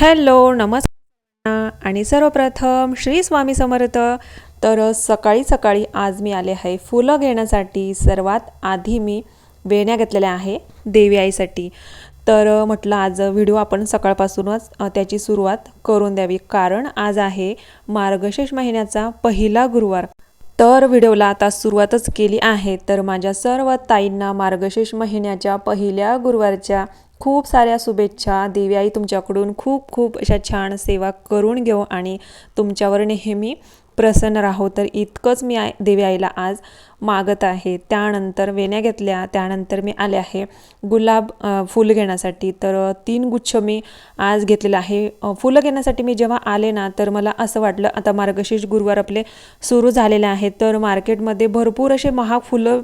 Hello नमस्कार आणि सर्वप्रथम श्री स्वामी समर्थ. तर सकाळी सकाळी आज मी आले आहे फुलं घेण्यासाठी. सर्वात आधी मी वेण्या घेतलेल्या आहे देवी आईसाठी. तर म्हटलं आज व्हिडिओ आपण सकाळपासूनच त्याची सुरुवात करून द्यावी. कारण आज आहे मार्गशीर्ष महिन्याचा पहिला गुरुवार. तर व्हिडिओला आता सुरुवातच केली आहे. तर माझ्या सर्व ताईंना मार्गशीर्ष महिन्याच्या पहिल्या गुरुवारच्या खूप साऱ्या शुभेच्छा. देवी आई तुमच्याकडून खूप खूप अशा छान सेवा करून घेऊ आणि तुमच्यावर नेहमी प्रसन्न राहो. तर इतकंच मी आय देवी आईला आज मागत आहे. त्यानंतर वेण्या घेतल्या. त्यानंतर मी आले आहे गुलाब फुलं घेण्यासाठी. तर तीन गुच्छ मी आज घेतलेलं आहे. फुलं घेण्यासाठी मी जेव्हा आले ना तर मला असं वाटलं आता मार्गशीर्ष गुरुवार आपले सुरू झालेले आहेत तर मार्केटमध्ये भरपूर असे महाग फुलं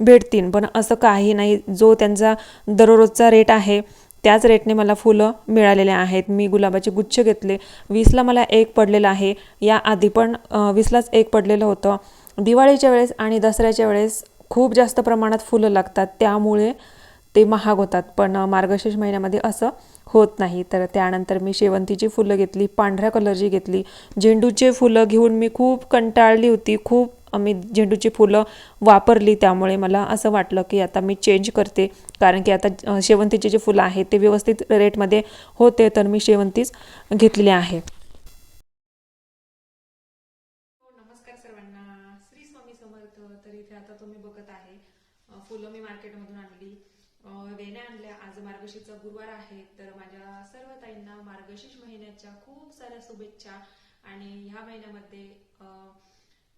भेटतील. पण असं काही नाही. जो त्यांचा दररोजचा रेट आहे त्याच रेटने मला फुलं मिळालेले आहेत. मी गुलाबाचे गुच्छ घेतले. वीसला मला एक पडलेलं आहे. या आधी पण वीसलाच एक पडलेलं होतं. दिवाळीच्या वेळेस आणि दसऱ्याच्या वेळेस खूप जास्त प्रमाणात फुलं लागतात. त्यामुळे ते महाग होतात. पण मार्गशीर्ष महिन्यामध्ये असं होत नाही. तर त्यानंतर मी शेवंतीची फुलं घेतली पांढऱ्या कलरची घेतली. झेंडूचे फुलं घेऊन मी खूप कंटाळली होती. खूप मी झेंडूची फुलं वापरली त्यामुळे मला असं वाटलं की आता मी चेंज करते. कारण की आता शेवंतीचे जे फुलं आहेत ते व्यवस्थित रेटमध्ये होते तर मी शेवंतीच घेतलेली आहे. नमस्कार सर्वांना. श्री स्वामी समर्थ तर इथे आता तुम्ही बघत आहे फुलं मी मार्केटमधून आणली. वेण्या आणल्या. आज मार्गशीरचा गुरुवार आहे तर माझ्या सर्व ताईंना मार्गशीर्ष महिन्याच्या खूप साऱ्या शुभेच्छा. आणि ह्या महिन्यामध्ये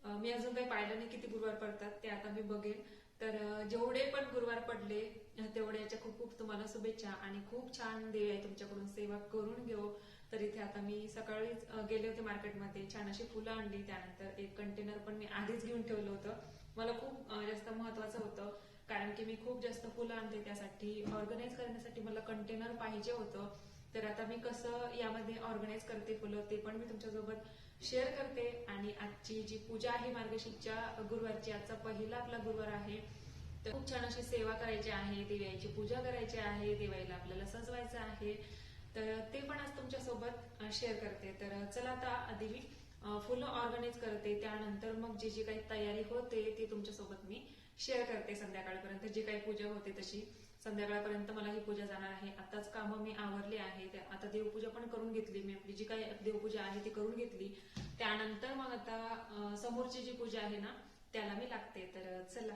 मी अजून काही पाहिलं नाही किती गुरुवार पडतात ते आता मी बघेन. तर जेवढे पण गुरुवार पडले तेवढे याच्या खूप खूप तुम्हाला शुभेच्छा आणि खूप छान देव आहे तुमच्याकडून सेवा करून घेऊ तर इथे आता मी सकाळीच गेले होते मार्केटमध्ये छान अशी फुलं आणली. त्यानंतर एक कंटेनर पण मी आधीच घेऊन ठेवलं होतं. मला खूप जास्त महत्वाचं होतं. कारण की मी खूप जास्त फुलं आणते त्यासाठी. ऑर्गनाईज करण्यासाठी मला कंटेनर पाहिजे होतं. तर आता मी कसं यामध्ये ऑर्गनाईज करते फुलं ते पण मी तुमच्यासोबत शेअर करते. आणि आजची जी पूजा आहे मार्गशीरच्या गुरुवारची आजचा पहिला आपला गुरुवार आहे. तर खूप छान अशी सेवा करायची आहे देवाईची पूजा करायची आहे देवाईला आपल्याला सजवायचं आहे. तर ते पण आज तुमच्यासोबत शेअर करते. तर चला आता आधी मी फुलं ऑर्गनाईज करते. त्यानंतर मग जी जी काही तयारी होते ती तुमच्यासोबत मी शेअर करते संध्याकाळपर्यंत. जी काही पूजा होते तशी. संध्याकाळपर्यंत मला ही पूजा जाणार आहे. आताच कामं मी आवरली आहेत आता देवपूजा पण करून घेतली. मी आपली जी काही देवपूजा आहे ती करून घेतली. त्यानंतर मग आता समोरची जी पूजा आहे ना त्याला मी लागते. तर चला.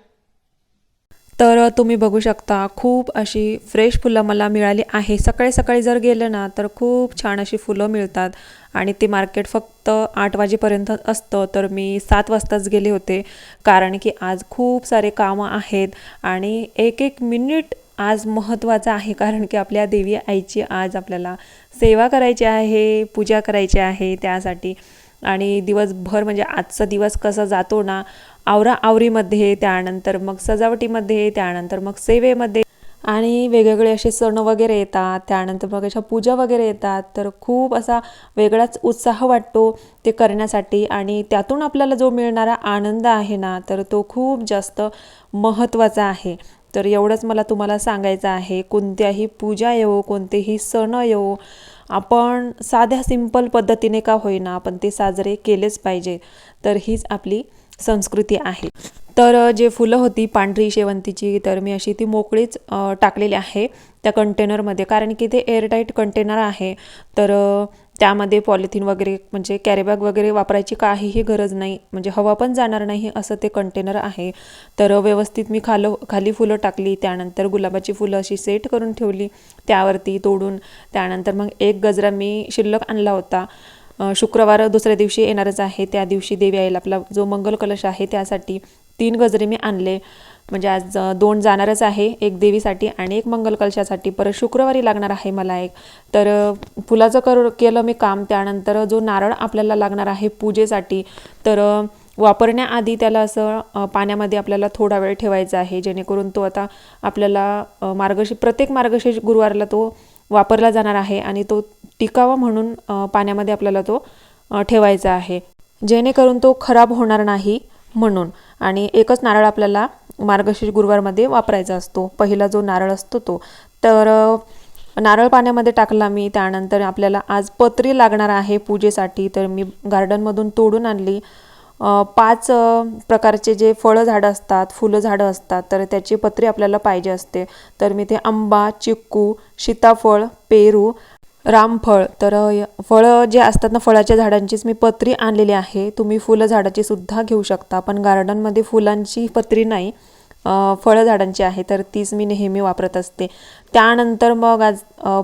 तर तुम्ही बघू शकता खूप अशी फ्रेश फुलं मला मिळाली आहे. सकाळी सकाळी जर गेलं ना तर खूप छान अशी फुलं मिळतात. आणि ते मार्केट फक्त आठ वाजेपर्यंत असतं. तर मी सात वाजताच गेले होते. कारण की आज खूप सारे कामं आहेत. आणि एक एक मिनिट आज महत्त्वाचं आहे कारण की आपल्या देवी आईची आज आपल्याला सेवा करायची आहे पूजा करायची आहे त्यासाठी. आणि दिवसभर म्हणजे आजचा दिवस कसा जातो ना आवरा आवरीमध्ये त्यानंतर मग सजावटीमध्ये त्यानंतर मग सेवेमध्ये. आणि वेगवेगळे असे सण वगैरे येतात त्यानंतर मग अशा पूजा वगैरे येतात. तर खूप असा वेगळाच उत्साह वाटतो ते करण्यासाठी. आणि त्यातून आपल्याला जो मिळणारा आनंद आहे ना तर तो खूप जास्त महत्त्वाचा आहे. तर एवढंच मला तुम्हाला सांगायचं आहे. कोणत्याही पूजा येवो कोणतेही सण येवो आपण साध्या सिंपल पद्धतीने का होईना आपण ते साजरे केलेच पाहिजे. तर हीच आपली संस्कृती आहे. तर जे फुलं होती पांढरी शेवंतीची तर मी अशी ती मोकळीच टाकलेली आहे त्या कंटेनरमध्ये कारण की ते एअरटाईट कंटेनर आहे. तर त्यामध्ये पॉलिथिन वगैरे म्हणजे कॅरीबॅग वगैरे वापरायची काहीही गरज नाही. म्हणजे हवा पण जाणार नाही असं ते कंटेनर आहे. तर व्यवस्थित मी खालो खाली फुलं टाकली त्यानंतर गुलाबाची फुलं अशी सेट करून ठेवली त्यावरती तोडून. त्यानंतर मग एक गजरा मी शिल्लक आणला होता. शुक्रवार दुसऱ्या दिवशी येणारच आहे. त्या दिवशी देवी आईला आपला जो मंगल कलश आहे त्यासाठी तीन गजरे मी आणले. म्हणजे आज दोन जाणारच आहे एक देवीसाठी आणि एक मंगल कलशासाठी परत शुक्रवारी लागणार आहे मला एक. तर फुलाचं कर केलं मी काम त्यानंतर जो नारळ आपल्याला लागणार आहे पूजेसाठी तर वापरण्याआधी त्याला असं पाण्यामध्ये आपल्याला थोडा वेळ ठेवायचा आहे जेणेकरून तो आता आपल्याला मार्गशी प्रत्येक मार्गशीर्ष गुरुवारला तो वापरला जाणार आहे आणि तो टिकावा म्हणून पाण्यामध्ये आपल्याला तो ठेवायचा आहे. जेणेकरून तो खराब होणार नाही म्हणून. आणि एकच नारळ आपल्याला मार्गशीर्ष गुरुवारमध्ये वापरायचा असतो. पहिला जो नारळ असतो तो. तर नारळ पाण्यामध्ये टाकला मी. त्यानंतर आपल्याला आज पत्री लागणार आहे पूजेसाठी. तर मी गार्डनमधून तोडून आणली. पाच प्रकारचे जे फळं झाडं असतात फुलं झाडं असतात तर त्याची पत्री आपल्याला पाहिजे असते. तर मी ते आंबा चिक्कू सीताफळ पेरू रामफळ. तर फळं जे असतात ना फळाच्या झाडांचीच मी पत्री आणलेली आहे. तुम्ही फुलं झाडाची सुद्धा घेऊ शकता पण गार्डनमध्ये फुलांची पत्री नाही. फळं झाडांची आहे तर तीच मी नेहमी वापरत असते. त्यानंतर मग आज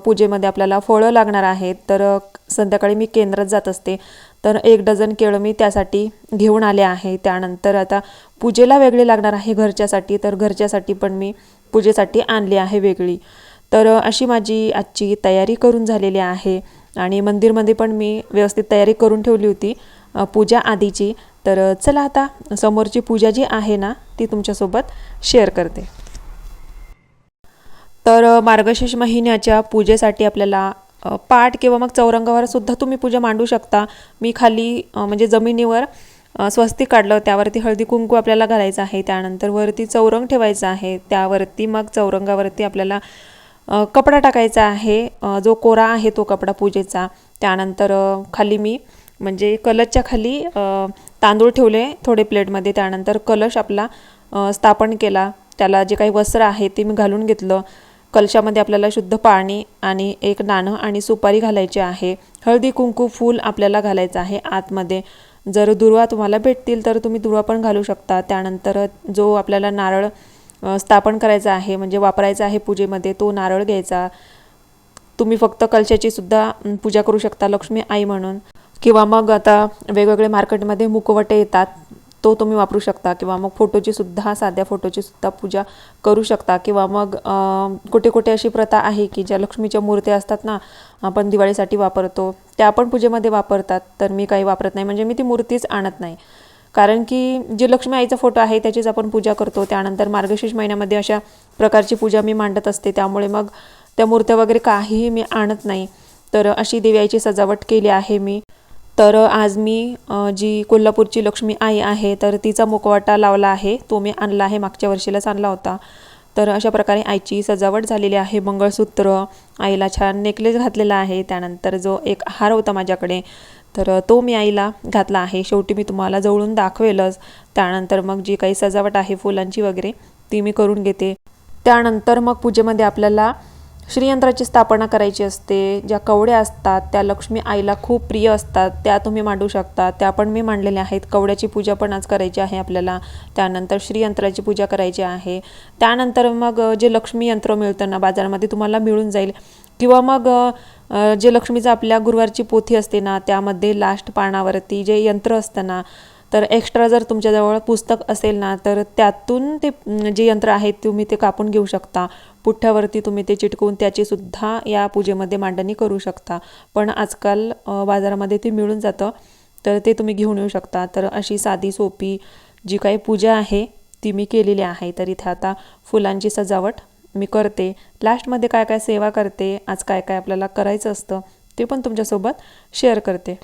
पूजेमध्ये आपल्याला फळं लागणार आहेत तर संध्याकाळी मी केंद्रात जात असते. तर एक डझन केळं मी त्यासाठी घेऊन आले आहे. त्यानंतर आता पूजेला वेगळी लागणार आहे घरच्यासाठी तर घरच्यासाठी पण मी पूजेसाठी आणली आहे वेगळी. तर अशी माझी आजची तयारी करून झालेली आहे. आणि मंदिरमध्ये पण मी व्यवस्थित तयारी करून ठेवली होती पूजा आधीची. तर चला आता समोरची पूजा जी आहे ना ती तुमच्यासोबत शेअर करते. तर मार्गशीर्ष महिन्याच्या पूजेसाठी आपल्याला पाठ किंवा मग चौरंगावर सुद्धा तुम्ही पूजा मांडू शकता. मी खाली म्हणजे जमिनीवर स्वस्ती स्वस्तिक काढलं त्यावरती हळदी कुंकू आपल्याला घालायचं आहे त्यानंतर वरती चौरंग ठेवायचं आहे त्यावरती मग चौरंगावरती आपल्याला कपडा टाकायचा आहे. जो कोरा आहे तो कपडा पूजेचा. त्यानंतर खाली मी म्हणजे कलशच्या खाली तांदूळ ठेवले थोडे प्लेटमध्ये. त्यानंतर कलश आपला स्थापन केला. त्याला जे काही वस्त्र आहे ते मी घालून घेतलं. कलशामध्ये आपल्याला शुद्ध पाणी आणि एक नाणं आणि सुपारी घालायची आहे. हळदी कुंकू फूल आपल्याला घालायचं आहे आतमध्ये. जर दुर्वा तुम्हाला भेटतील तर तुम्ही दुर्वा पण घालू शकता. त्यानंतर जो आपल्याला नारळ स्थापन करायचा आहे म्हणजे वापरायचा आहे पूजेमध्ये तो नारळ घ्यायचा. तुम्ही फक्त कलशाची सुद्धा पूजा करू शकता लक्ष्मी आई म्हणून. किंवा मग आता वेगवेगळे मार्केटमध्ये मुखवटे येतात तो तुम्ही वापरू शकता. किंवा मग फोटोची सुद्धा साध्या फोटोची सुद्धा पूजा करू शकता. किंवा मग कुठे कुठे अशी प्रथा आहे की ज्या लक्ष्मीच्या मूर्त्या असतात ना आपण दिवाळीसाठी वापरतो त्या पण पूजेमध्ये वापरतात. तर मी काही वापरत नाही. म्हणजे मी ती मूर्तीच आणत नाही. कारण की जे लक्ष्मी आईचा फोटो आहे त्याचीच आपण पूजा करतो. त्यानंतर मार्गशीर्ष महिन्यामध्ये अशा प्रकारची पूजा मी मांडत असते. त्यामुळे मग त्या मूर्त्या वगैरे काहीही मी आणत नाही. तर अशी देवी सजावट केली आहे मी. तर आज मी जी कोल्हापूरची लक्ष्मी आई आहे तर तिचा मुखवाटा लावला आहे. तो मी आणला आहे मागच्या वर्षीलाच आणला होता. तर अशा प्रकारे आईची सजावट झालेली आहे. मंगळसूत्र आईला छान नेकलेस घातलेला आहे. त्यानंतर जो एक हार होता माझ्याकडे तर तो मी आईला घातला आहे. शेवटी मी तुम्हाला जवळून दाखवेलच. त्यानंतर मग जी काही सजावट आहे फुलांची वगैरे ती मी करून घेते. त्यानंतर मग पूजेमध्ये आपल्याला श्रीयंत्राची स्थापना करायची असते. ज्या कवड्या असतात त्या लक्ष्मी आईला खूप प्रिय असतात. त्या तुम्ही मांडू शकता. त्या पण मी मांडलेल्या आहेत. कवड्याची पूजा पण आज करायची आहे आपल्याला. त्यानंतर श्रीयंत्राची पूजा करायची आहे. त्यानंतर मग जे लक्ष्मी यंत्र मिळतं ना बाजारामध्ये तुम्हाला मिळून जाईल. किंवा मग जे लक्ष्मीचं आपल्या गुरुवारची पोथी असते ना त्यामध्ये लास्ट पानावरती जे यंत्र असतं ना तर एक्स्ट्रा जर तुमच्याजवळ पुस्तक असेल ना तर त्यातून ते जे यंत्र आहे तुम्ही ते कापून घेऊ शकता. पुठ्ठ्यावरती तुम्ही ते चिटकवून त्याची सुद्धा या पूजेमध्ये मांडणी करू शकता. पण आजकाल बाजारामध्ये ते मिळून जातं तर ते तुम्ही घेऊन येऊ शकता. तर अशी साधी सोपी जी काही पूजा आहे ती मी केलेली आहे. तर इथे आता फुलांची सजावट मी करते. लास्टमध्ये काय काय सेवा करते आज काय काय आपल्याला करायचं असतं ते पण तुमच्यासोबत शेअर करते.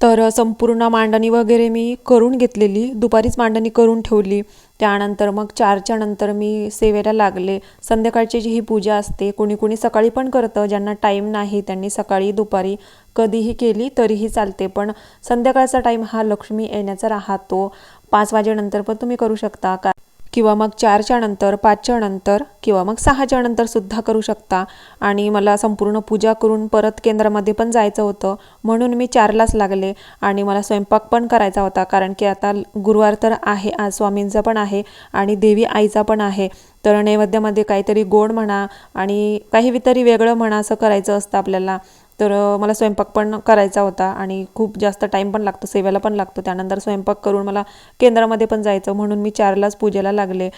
तर संपूर्ण मांडणी वगैरे मी करून घेतलेली. दुपारीच मांडणी करून ठेवली. त्यानंतर मग चारच्या नंतर मी सेवेला लागले. संध्याकाळची जी ही पूजा असते कोणी कोणी सकाळी पण करतं. ज्यांना टाईम नाही त्यांनी सकाळी दुपारी कधीही केली तरीही चालते. पण संध्याकाळचा टाईम हा लक्ष्मी येण्याचा राहतो. पाच वाजेनंतर पण तुम्ही करू शकता. का किंवा मग चारच्या नंतर पाचच्या नंतर किंवा मग सहाच्या नंतर सुद्धा करू शकता. आणि मला संपूर्ण पूजा करून परत केंद्रामध्ये पण जायचं होतं. म्हणून मी चारलाच लागले आणि मला स्वयंपाक पण करायचा होता. कारण की आता गुरुवार तर आहे आज स्वामींचा पण आहे आणि देवी आईचा पण आहे. तर नैवेद्यामध्ये काहीतरी गोड म्हणा आणि काही तरी वेगळं म्हणा असं करायचं असतं आपल्याला. तर मला स्वयंपाक पण करायचा होता आणि खूप जास्त टाईम पण लागतो सेवेला पण लागतो. त्यानंतर स्वयंपाक करून मला केंद्रामध्ये पण जायचं म्हणून मी चारलाच पूजेला लागले.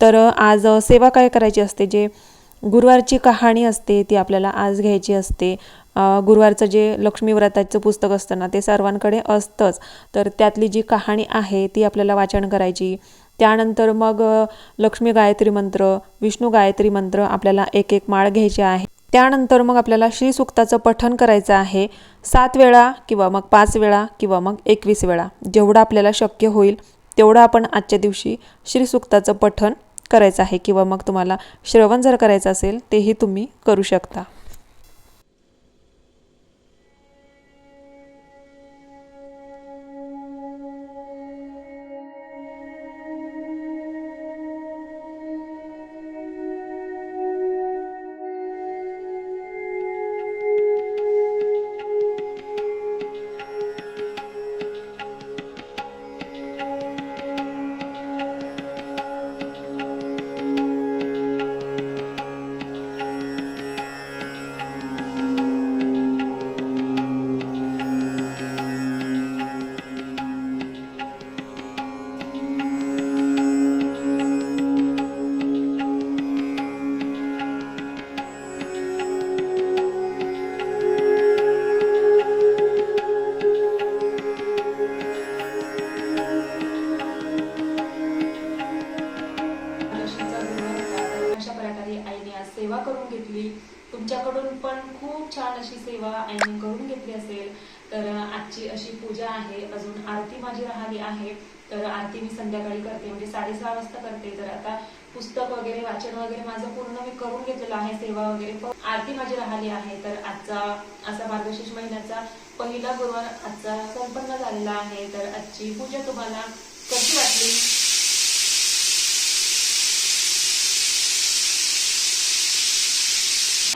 तर आज सेवा काय करायची असते? जे गुरुवारची कहाणी असते ती आपल्याला आज घ्यायची असते. गुरुवारचं जे लक्ष्मी व्रताचं पुस्तक असतं ना ते सर्वांकडे असतंच. तर त्यातली जी कहाणी आहे ती आपल्याला वाचन करायची. त्यानंतर मग लक्ष्मी गायत्री मंत्र विष्णू गायत्री मंत्र आपल्याला एक एक माळ घ्यायची आहे. त्यानंतर मग आपल्याला श्रीसुक्ताचं पठन करायचं आहे. सात वेळा किंवा मग पाच वेळा किंवा मग एकवीस वेळा. जेवढं आपल्याला शक्य होईल तेवढं आपण आजच्या दिवशी श्रीसुक्ताचं पठन करायचं आहे. किंवा मग तुम्हाला श्रवण जर करायचं असेल तेही तुम्ही करू शकता. तुमच्याकडून पण खूप छान अशी सेवा आईने करून घेतली असेल तर आजची अशी पूजा आहे. अजून आरती माझी राहिली आहे तर आरती मी संध्याकाळी करते. म्हणजे साडेसहा वाजता करते. तर आता पुस्तक वगैरे वाचन वगैरे माझं पूर्ण मी करून घेतलेलं आहे सेवा वगैरे. पण आरती माझी राहिली आहे. तर आजचा असा मार्गशीर्ष महिन्याचा पहिला गुरुवार आजचा संपन्न झालेला आहे. तर आजची पूजा तुम्हाला कशी वाटली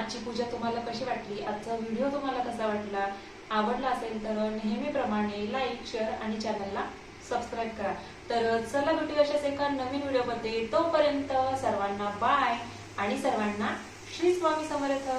आजची पूजा तुम्हाला कशी वाटली? आजचा व्हिडिओ तुम्हाला कसा वाटला? आवडला असेल तर नेहमीप्रमाणे लाईक शेअर आणि चॅनलला सबस्क्राईब करा. तर चला भेटू अशाच एका नवीन व्हिडिओमध्ये तोपर्यंत सर्वांना बाय आणि सर्वांना श्री स्वामी समर्थ.